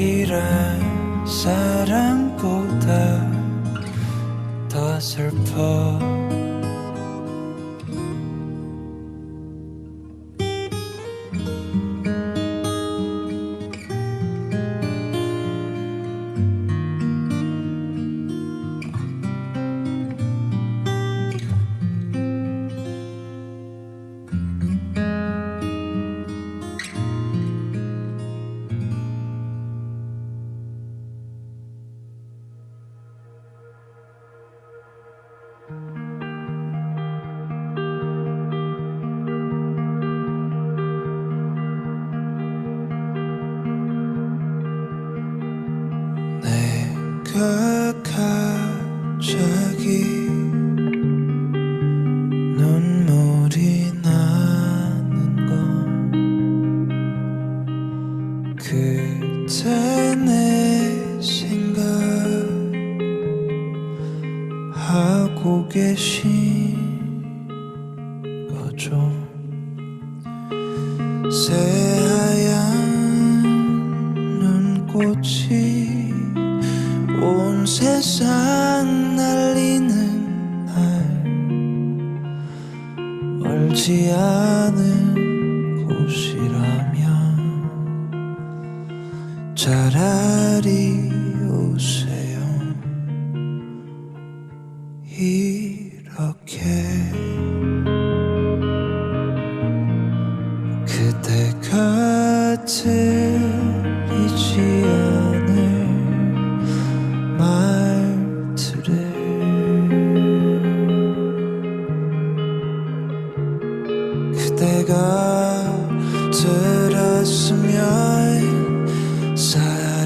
기억이란 사랑보다 더 슬퍼 갑자기. 눈물이 나는 건 그때 내 생각하고 계신 거죠. 새하얀 눈꽃이 멀지 않은 곳이라면 차라리 들었으면 사랑이란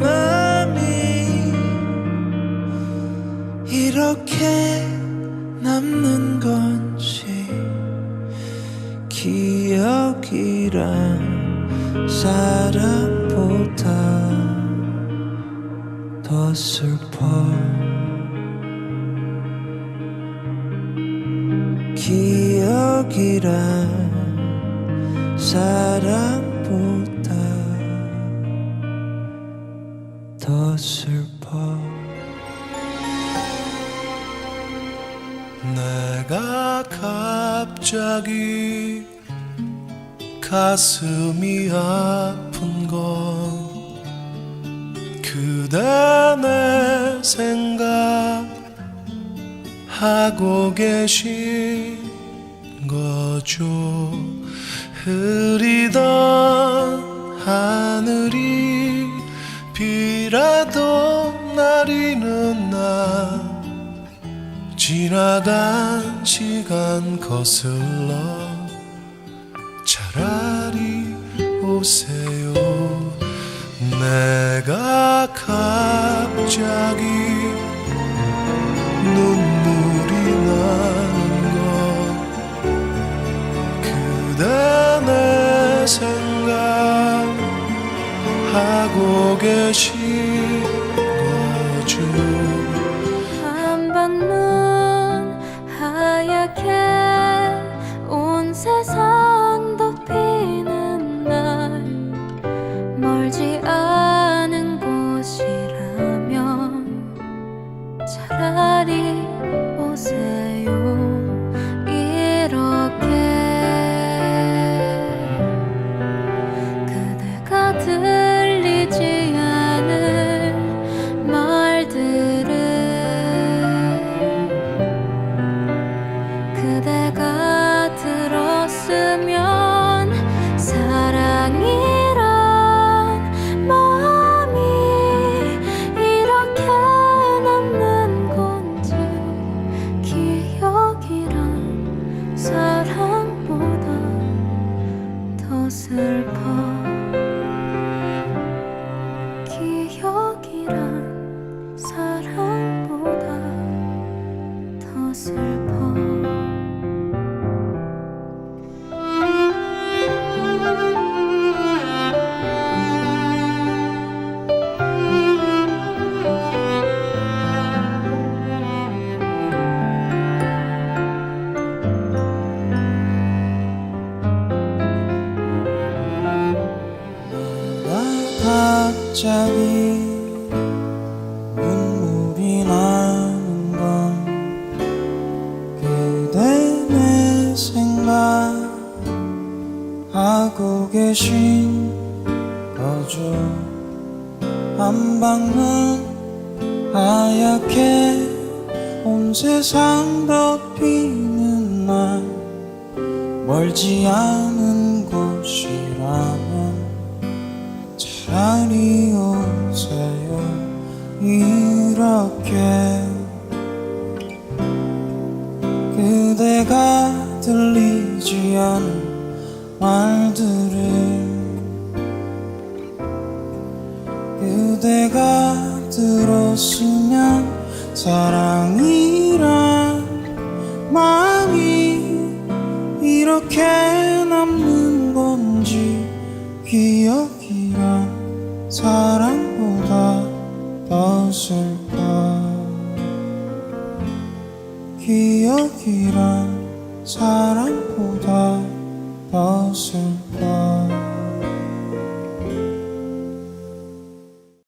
맘이 이렇게 남는 건지 기억이란 사랑보다 더 슬퍼 기억이란 사랑보다 더 슬퍼. 내가 갑자기 가슴이 아픈 건 그대 내 생각하고 계신 거죠. 흐리던 하늘이 비라도 내리는 날 지나간 시간 거슬러 차라리 오세요. 내가 갑자기 하고 계신 거죠 한밤눈 하얗게 온 세상 갑자기 눈물이 나는 건 그대 내 생각하고 계신 거죠. 한방눈 하얗게 온 세상 덮이는 날 멀지 않은 곳이라 면 차라리 오세요? 이렇게 그대가 들리지 않은 말들을 그대가 들었으면 사랑이란 마음이 이렇게 남는 건지 기억이란 사랑보다 더 슬퍼. 기억이란 사랑보다 더 슬퍼